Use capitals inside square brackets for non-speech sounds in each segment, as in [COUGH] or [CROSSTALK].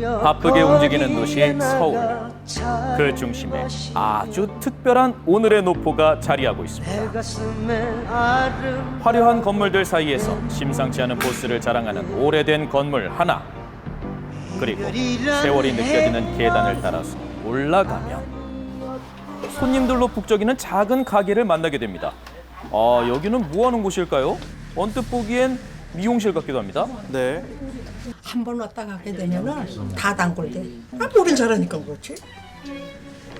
바쁘게 움직이는 도시 서울. 그 중심에 아주 특별한 오늘의 노포가 자리하고 있습니다. 화려한 건물들 사이에서 심상치 않은 보스를 자랑하는 오래된 건물 하나. 그리고 세월이 느껴지는 계단을 따라서 올라가면 손님들로 북적이는 작은 가게를 만나게 됩니다. 아, 여기는 뭐 하는 곳일까요? 언뜻 보기엔 미용실 같기도 합니다. 네. 한 번 왔다 가게 되면은 다 단골돼. 아, 우린 잘하니까 그렇지.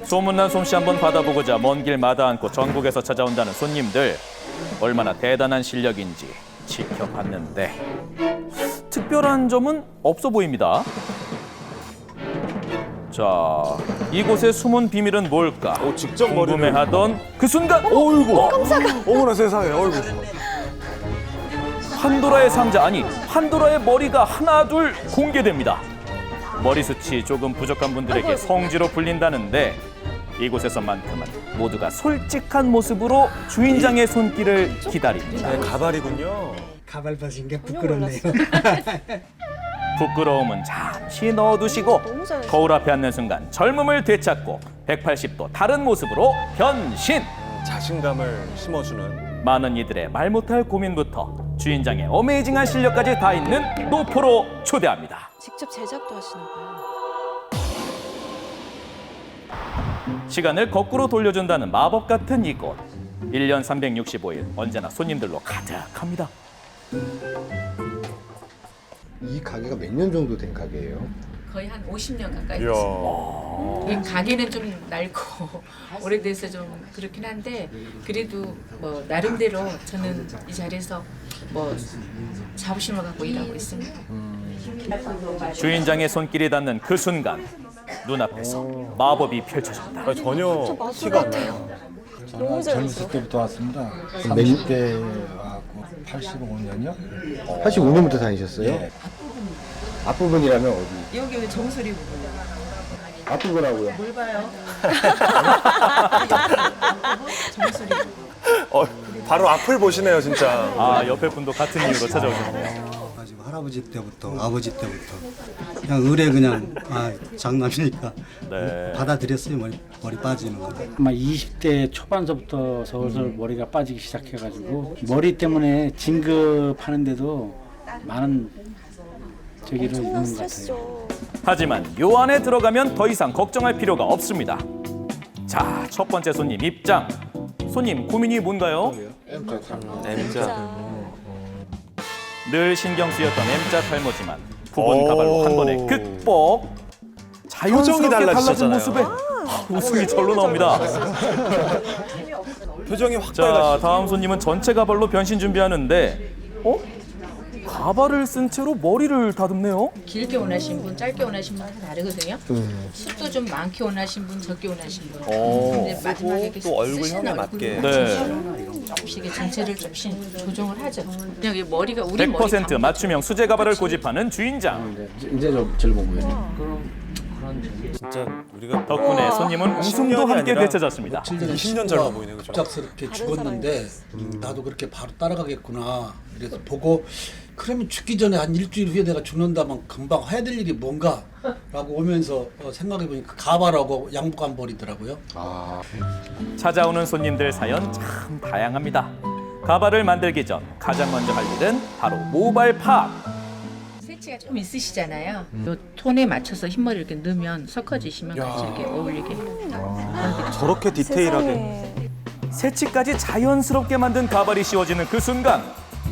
소문난 솜씨 한번 받아보고자 먼 길 마다 않고 전국에서 찾아온다는 손님들 얼마나 대단한 실력인지 지켜봤는데 특별한 점은 없어 보입니다. 자, 이곳의 숨은 비밀은 뭘까? 오, 직접 머리를. 궁금해하던 그 순간 어이구. 깜짝아. 어머나 세상에. 어이구. 판도라의 상자 아니 판도라의 머리가 하나 둘 공개됩니다. 머리숱이 조금 부족한 분들에게 성지로 불린다는데 이곳에서만큼은 모두가 솔직한 모습으로 주인장의 손길을 기다립니다. 네, 가발이군요. 가발 벗은 게 부끄럽네요. [LAUGHS] 부끄러움은 잠시 넣어두시고 거울 앞에 앉는 순간 젊음을 되찾고 180도 다른 모습으로 변신. 자신감을 심어주는. 많은 이들의 말 못할 고민부터 주인장의 어메이징한 실력까지 다 있는 노포로 초대합니다. 직접 제작도 하시나 봐요. 시간을 거꾸로 돌려준다는 마법 같은 이곳. 1년 365일 언제나 손님들로 가득합니다. 이 가게가 몇 년 정도 된 가게예요? 거의 한 50년 가까이 이야. 됐습니다. 이 가게는 좀 낡고 [LAUGHS] 오래돼서 좀 그렇긴 한데 그래도 뭐 나름대로 저는 이 자리에서 뭐 자부심을 갖고 일하고 있습니다. 주인장의 손길이 닿는 그 순간 눈앞에서 마법이 펼쳐집니다. 아, 전혀 티가 안 나요. 너무 젊었을. 때부터 왔습니다. 몇- 30대 와고 85년이요? 85년부터 다니셨어요? 예. 앞부분이라면 어디? 여기 왜 정수리 부분? 앞부분하고요. 뭘 봐요? [LAUGHS] [LAUGHS] 어, 바로 앞을 보시네요, 진짜. 아 옆에 분도 같은 이유로 찾아오셨네요. 가지고 할아버지 때부터 아버지 때부터 그냥 의뢰 그냥 아 장남이니까 네. 받아들였어요 머리 머리 빠지는 거. 아마 20대 초반서부터 서울서울 머리가 빠지기 시작해가지고 머리 때문에 진급하는데도 많은 저기를 있는 것 같아요. 하지만 요 안에 들어가면 더 이상 걱정할 필요가 없습니다. 자, 첫 번째 손님 입장. 손님 고민이 뭔가요? M자. 늘 신경 쓰였던 M자 탈모지만 부분 오. 가발로 한 번에 극복. 자연스럽게 표정이 달라진 달라지셨잖아요. 모습에 아, 웃음이 절로 나옵니다. 표정이 확 자. 다음 손님은 전체 가발로 변신 준비하는데, 어? 가발을 쓴 채로 머리를 다듬네요. 길게 원하신 분, 짧게 원하신 분다 다르거든요. 숱도 좀 많게 원하신 분, 적게 원하신 분. 오. 근데 마지막에 이렇게 또 얼굴형에 맞게. 네. 조금씩 이게 전체를 조금씩 조정을 하죠. 그냥 이 머리가 우리 머리 100% 감- 맞춤형 수제 가발을 고집하는 주인장. 이제 좀 젊어 보여요. 진짜 우리가 덕분에 손님은 웃음도 10년이 함께 아니라 되찾았습니다. 20년 젊어 보이네, 그죠? 갑작스럽게 죽었는데 음, 나도 그렇게 바로 따라가겠구나. 그래서 보고 그러면 죽기 전에 한 일주일 후에 내가 죽는다면 금방 해야 될 일이 뭔가라고 오면서 어, 생각해 보니까 가발하고 양복 안 버리더라고요. 찾아오는 손님들 사연 참 다양합니다. 가발을 만들기 전 가장 먼저 할 일은 바로 모발 파악. 새치가 좀 있으시잖아요. 요 톤에 맞춰서 흰머리 이렇게 넣으면 섞어지시면 같이 이렇게 어울리게. 저렇게 디테일하게. 세상에. 새치까지 자연스럽게 만든 가발이 씌워지는 그 순간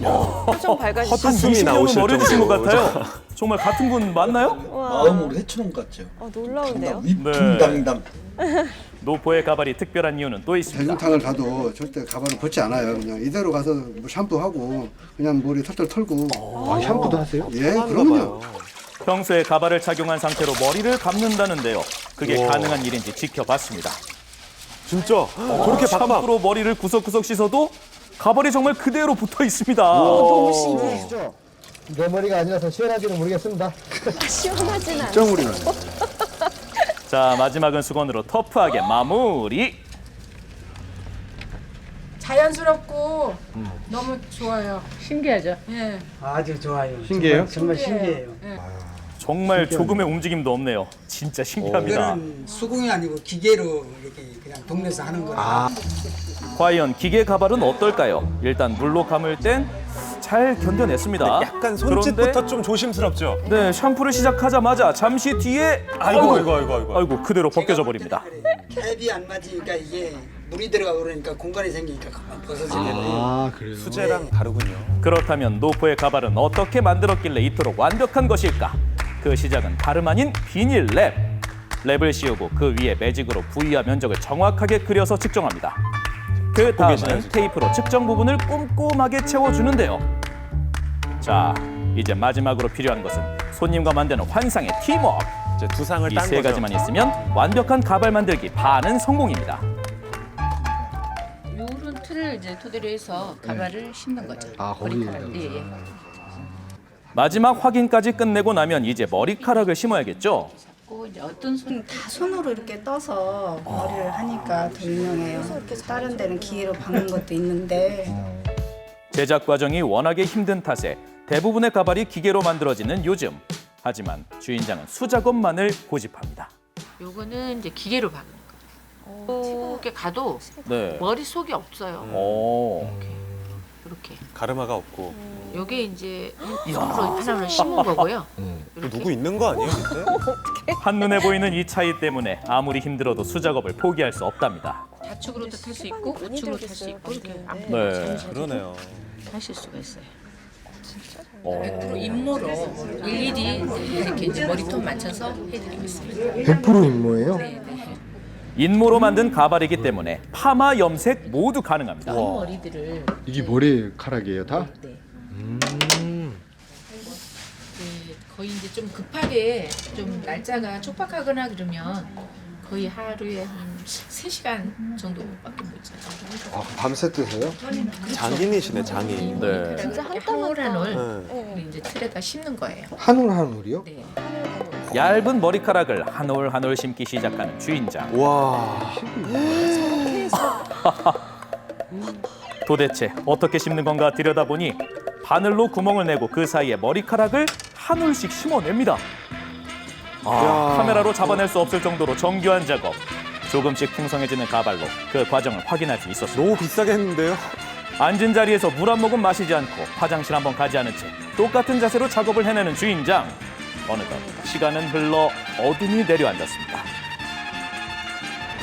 표정 밝아지시죠. 헛- 웃음이 20년은 나오실 어려지신 것 정도로. 같아요. [LAUGHS] 정말 같은 분 맞나요? 마음으로 해치는 것 같죠. 어, 놀라운데요. 위풍당당. 노포의 가발이 특별한 이유는 또 있습니다. 대중탕을 가도 절대 가발을 벗지 않아요. 그냥 이대로 가서 뭐 샴푸하고 그냥 머리 털털 털고. 아, 샴푸도 하세요? 예, 그럼요. 평소에 가발을 착용한 상태로 머리를 감는다는데요. 그게 우와. 가능한 일인지 지켜봤습니다. 진짜 저렇게 박박. 샴푸로 머리를 구석구석 씻어도 가발이 정말 그대로 붙어 있습니다. 너무 신기해. 내 머리가 아니라서 시원하지는 모르겠습니다. [LAUGHS] 시원하진 않아. 나요. [LAUGHS] 자 마지막은 수건으로 터프하게 마무리. 자연스럽고 너무 좋아요. 신기하죠? 예. 아주 좋아요. 신기해요? 정말, 정말 신기해요. 정말 조금의 움직임도 없네요. 진짜 신기합니다. 이거는 수공이 아니고 기계로 이렇게 그냥 동네에서 하는 거라. 과연 기계 가발은 어떨까요? 일단 물로 감을 땐 잘 견뎌냈습니다. 약간 손짓부터 그런데 좀 조심스럽죠. 네, 샴푸를 시작하자마자 잠시 뒤에 아이고 아이고 아이고 아이고. 아이고 그대로 벗겨져 버립니다. 캡이 안 맞으니까 이게 물이 들어가고 그러니까 공간이 생기니까 금방 벗어지겠네. 아 그래요? 수제랑 다르군요. 그렇다면 노포의 가발은 어떻게 만들었길래 이토록 완벽한 것일까? 그 시작은 다름 아닌 비닐 랩. 랩을 씌우고 그 위에 매직으로 부위와 면적을 정확하게 그려서 측정합니다. 그 다음은 테이프로 측정 부분을 꼼꼼하게 채워주는데요. 자, 이제 마지막으로 필요한 것은 손님과 만드는 환상의 팀워크. 이제 두 상을 이딴세 거죠. 가지만 있으면 완벽한 가발 만들기 반은 성공입니다. 요런 틀을 이제 토대로 해서 가발을 심는 거죠. 아, 거기. 머리카락. 예, 예. 마지막 확인까지 끝내고 나면 이제 머리카락을 심어야겠죠. 이제 어떤 손 다 손으로 이렇게 떠서 머리를 하니까 더 유명해요. 다른 데는 기계로 박는 것도 있는데 제작 과정이 워낙에 힘든 탓에 대부분의 가발이 기계로 만들어지는 요즘. 하지만 주인장은 수작업만을 고집합니다. 요거는 이제 기계로 박는 거. 속에 가도 네. 머리 속이 없어요. 오. 이렇게. 가르마가 없고. 요게 이제 손으로 하나로 심은 거고요. 또 누구 있는 거 아니에요? [LAUGHS] 한눈에 보이는 이 차이 때문에 아무리 힘들어도 수작업을 포기할 수 없답니다. 좌측으로도 탈 수 있고 우측으로 탈 수 있고 이렇게 앞으로 네. 그러네요. 하실 수가 있어요. 어. 100% 임무로 일일이 이제 이렇게 이제 머리톤 맞춰서 해드리고 있습니다. 100% 임무예요? 네, 네. 인모로 만든 가발이기 때문에 파마, 염색 모두 가능합니다. 이 머리들을 이게 머리카락이에요 다? 네. 네, 거의 이제 좀 급하게 좀 날짜가 촉박하거나 그러면 거의 하루에 한 3시간 정도밖에 못 자요. 아 밤새 뜨세요? 장인이시네 장인. 네. 진짜 한올한 올. 네. 우리 이제 틀에다 심는 거예요. 한올 한올이요? 네. 얇은 머리카락을 한 올 한 올 심기 시작하는 주인장. 와. [LAUGHS] 도대체 어떻게 심는 건가 들여다보니 바늘로 구멍을 내고 그 사이에 머리카락을 한 올씩 심어냅니다. 아, 야. 카메라로 잡아낼 수 없을 정도로 정교한 작업. 조금씩 풍성해지는 가발로 그 과정을 확인할 수 있었습니다. 너무 비싸겠는데요? 앉은 자리에서 물 한 모금 마시지 않고 화장실 한번 가지 않은 채 똑같은 자세로 작업을 해내는 주인장. 어느덧 시간은 흘러 어둠이 내려앉았습니다.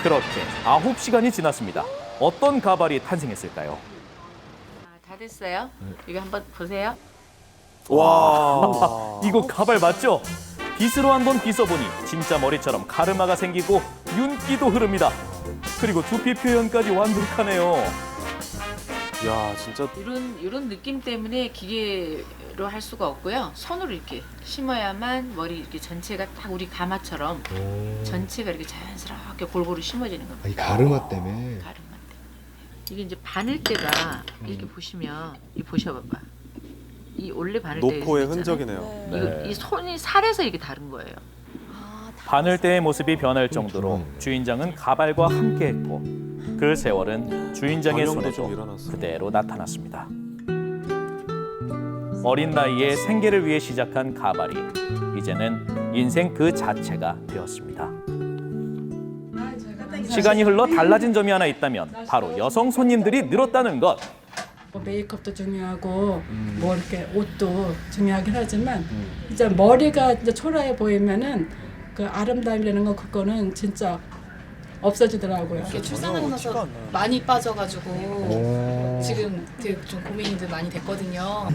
그렇게 아홉 시간이 지났습니다. 어떤 가발이 탄생했을까요? 아, 다 됐어요. 이거 한번 보세요. 와. [LAUGHS] 이거 가발 맞죠? 빗으로 한번 빗어보니 진짜 머리처럼 가르마가 생기고 윤기도 흐릅니다. 그리고 두피 표현까지 완벽하네요. 야 진짜 이런 이런 느낌 때문에 기계로 할 수가 없고요. 손으로 이렇게 심어야만 머리 이렇게 전체가 딱 우리 가마처럼 전체가 이렇게 자연스럽게 골고루 심어지는 겁니다. 아, 이 가르마 때문에 가르마 때문에. 이게 이제 바늘 때가 이렇게 보시면 이 보셔봐봐. 이 원래 바늘 때 노포의 흔적이네요. 네. 이 손이 살에서 이게 다른 거예요. 바늘대의 모습이 변할 정도로 주인장은 가발과 함께했고 그 세월은 주인장의 손에도. 그대로 나타났습니다. 어린 나이에 생계를 위해 시작한 가발이 이제는 인생 그 자체가 되었습니다. 시간이 흘러 달라진 점이 하나 있다면 바로 여성 손님들이 늘었다는 것. 뭐 메이크업도 중요하고 뭐 이렇게 옷도 중요하긴 하지만 이제 머리가 이제 초라해 보이면은 그 아름다움이라는 거 그거는 진짜 없어지더라고요. 출산하고 나서 많이 빠져가지고 지금 되게 좀 고민이 많이 됐거든요.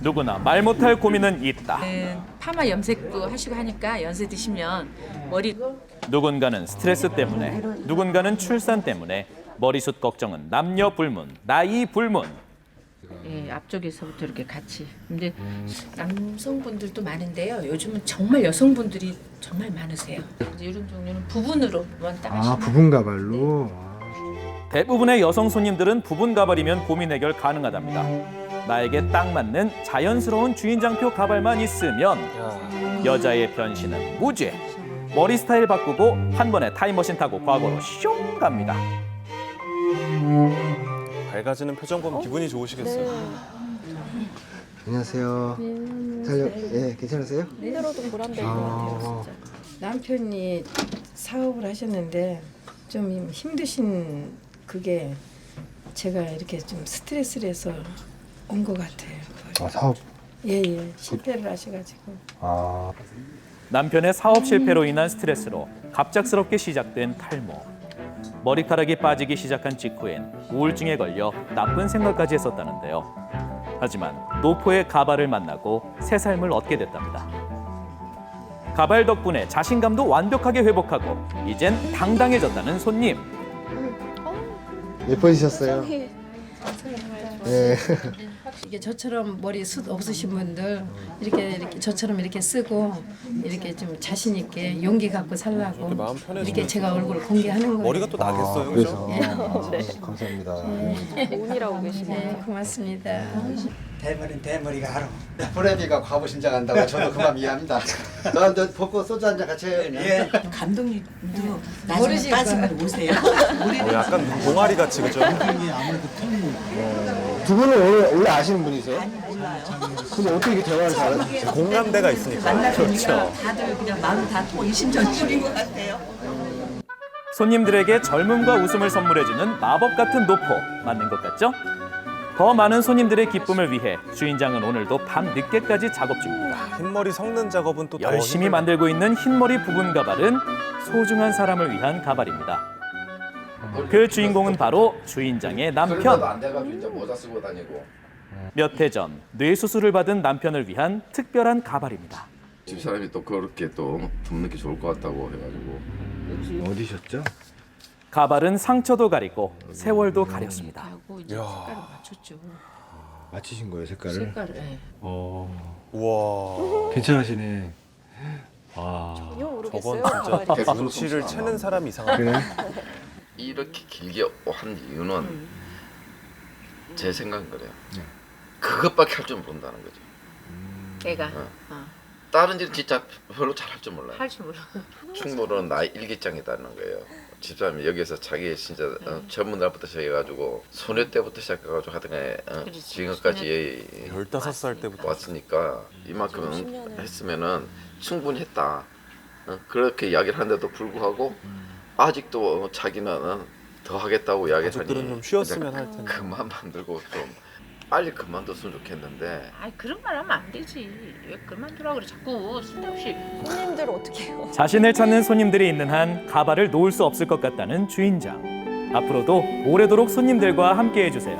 누구나 말 못할 고민은 있다. 네, 파마 염색도 하시고 하니까 연세 드시면 머리 누군가는 스트레스 때문에, 누군가는 출산 때문에 머리숱 걱정은 남녀 불문, 나이 불문. 예, 앞쪽에서부터 이렇게 같이. 근데 남성분들도 많은데요. 요즘은 정말 여성분들이 정말 많으세요. 이제 이런 종류는 부분으로만 따시면 아 부분 가발로 대부분의 여성 손님들은 부분 가발이면 고민 해결 가능하답니다. 나에게 딱 맞는 자연스러운 주인장표 가발만 있으면 여자의 변신은 무죄. 머리 스타일 바꾸고 한 번에 타임머신 타고 과거로 슝 갑니다. 밝아지는 표정 보면 기분이 좋으시겠어요. 안녕하세요. 살려, 예, 괜찮으세요? 힘들어도 보람될 것 같아요, 진짜. 남편이 사업을 하셨는데 좀 힘드신 그게 제가 이렇게 좀 스트레스를 해서 온 것 같아요. 아, 사업. 예예 실패를 하셔가지고 아, 남편의 사업 실패로 인한 스트레스로 갑작스럽게 시작된 탈모. 머리카락이 빠지기 시작한 직후엔 우울증에 걸려 나쁜 생각까지 했었다는데요. 하지만 노포의 가발을 만나고 새 삶을 얻게 됐답니다. 가발 덕분에 자신감도 완벽하게 회복하고 이젠 당당해졌다는 손님. 예뻐지셨어요? 예. [LAUGHS] 이게 저처럼 머리 숱 없으신 분들 이렇게 이렇게 저처럼 이렇게 쓰고 이렇게 좀 자신 있게 용기 갖고 살라고 마음 편해지면 이렇게 제가 얼굴을 공개하는 거예요. 머리가 또 나겠어요, 그래서. 그죠? 아, 감사합니다. 운이라고 계시네요. 네, 고맙습니다. 대머리 대머리가 알아. 프레디가 과부 신장한다고 저도 그만 이해합니다. [LAUGHS] 너너 벗고 소주 한 잔 같이 해요. 예. 감독님도 모르실 나중에 빠지면 오세요. [LAUGHS] 어, 약간 동아리 같이 그죠? 두 분은 원래, 원래 아시는 분이세요? 근데 어떻게 이렇게 대화를 잘하세요? 공감대가 있으니까. 만나보니까 다들 그냥 마음 다 이심전심인 것 같아요. 손님들에게 젊음과 웃음을 선물해주는 마법 같은 노포 맞는 것 같죠? 더 많은 손님들의 기쁨을 위해 주인장은 오늘도 밤 늦게까지 작업 중입니다. 흰머리 섞는 작업은 또더 열심히. 만들고 있는 흰머리 부분 가발은 소중한 사람을 위한 가발입니다. 그 주인공은 바로 주인장의 남편. 안 돼가지고 이제 모자 쓰고 다니고 몇 해 전 뇌수술을 받은 남편을 위한 특별한 가발입니다. 집 사람이 또 그렇게 또 덮는 게 좋을 것 같다고 해가지고 어디셨죠? 가발은 상처도 가리고 세월도 가렸습니다. 하고 이제 야. 색깔을 맞췄죠. 맞히신 거예요, 색깔을? 색깔을. 예. 어, 우와. 괜찮으시네. 아, 전혀 모르겠어요. 저건 진짜 가발이. 눈치를 채는 사람 이상하네. 그래? 이렇게 길게 한 이유는 제 생각은 그래요. 그것밖에 할 줄 모른다는 거죠. 애가 어. 어, 다른 일은 진짜 별로 잘할 줄 몰라요. 할 줄 몰라. 충무로는 나의 일기장이다는 거예요. 집사람이 여기서 자기 진짜 어, 전문 날부터 시작해가지고 소녀 때부터 시작해가지고 하여튼간에 어, 그렇지. 지금까지 15살 때부터. 왔으니까 이만큼 했으면은 충분히 했다. 어, 그렇게 이야기를 하는데도 불구하고 아직도 자기는 어, 더 하겠다고 이야기하니 가족들은 좀 쉬었으면 할 텐데. 그만 만들고 좀 빨리 그만뒀으면 좋겠는데 아이 그런 말 하면 안 되지. 왜 그만두라 그래 자꾸 쓸데없이. 손님들 어떻게 해요? 자신을 찾는 손님들이 있는 한 가발을 놓을 수 없을 것 같다는 주인장. 앞으로도 오래도록 손님들과 함께 해 주세요.